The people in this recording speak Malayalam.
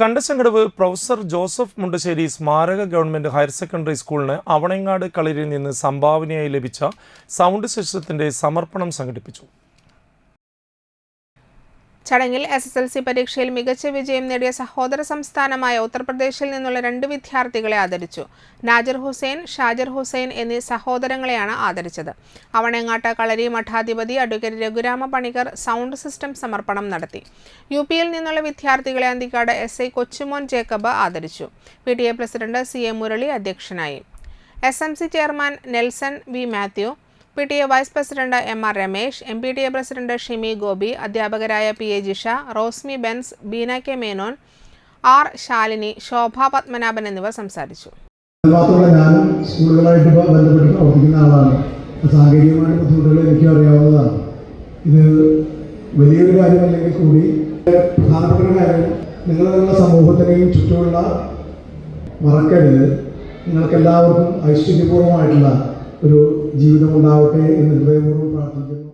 കണ്ടശങ്കടവ് പ്രൊഫസർ ജോസഫ് മുണ്ടശ്ശേരി സ്മാരക ഗവൺമെന്റ് ഹയർ സെക്കൻഡറി സ്കൂളിന് അവണങ്ങാട് കളരിയിൽ നിന്ന് സംഭാവനയായി ലഭിച്ച സൗണ്ട് സിസ്റ്റത്തിന്റെ സമർപ്പണം സംഘടിപ്പിച്ചു. ചടങ്ങിൽ എസ് എസ് എൽ സി പരീക്ഷയിൽ മികച്ച വിജയം നേടിയ സഹോദര സംസ്ഥാനമായ ഉത്തർപ്രദേശിൽ നിന്നുള്ള രണ്ട് വിദ്യാർത്ഥികളെ ആദരിച്ചു. നാജർ ഹുസൈൻ ഷാജർ ഹുസൈൻ എന്നീ സഹോദരങ്ങളെയാണ് ആദരിച്ചത്. അവണങ്ങാട്ട് കളരി മഠാധിപതി advocate Raghurama Panicker sound system സമർപ്പണം നടത്തി. യു പിയിൽ നിന്നുള്ള വിദ്യാർത്ഥികളെ Anthikad S I Kochumon Jacob ആദരിച്ചു. P T A president C A Murali അധ്യക്ഷനായി. S M C chairman Nelson V Mathew P T A vice president M R Ramesh M P T A president Shimi Gopi അധ്യാപകരായ P A Jisha Rosmi Bens Beena K Menon R Shalini Shobha Padmanabhan എന്നിവർ സംസാരിച്ചു. ഞാനും സ്കൂളുകളായിട്ട് ബന്ധപ്പെട്ട് ആളാണ്. സാങ്കേതികമായ ബുദ്ധിമുട്ടുകൾ എനിക്കും അറിയാവുന്നതാണ്. ഇത് വലിയൊരു കാര്യമല്ലെങ്കിൽ കൂടി പ്രധാനപ്പെട്ട കാര്യം നിങ്ങൾ നിങ്ങളുടെ സമൂഹത്തിനെയും ചുറ്റുമുള്ള മറക്കരുത്. നിങ്ങൾക്ക് എല്ലാവർക്കും ഐശ്വര്യപൂർവമായിട്ടുള്ള ഒരു ജീവിതമുണ്ടാവട്ടെ എന്ന് ഹൃദയപൂർവം പ്രാർത്ഥിക്കുന്നു.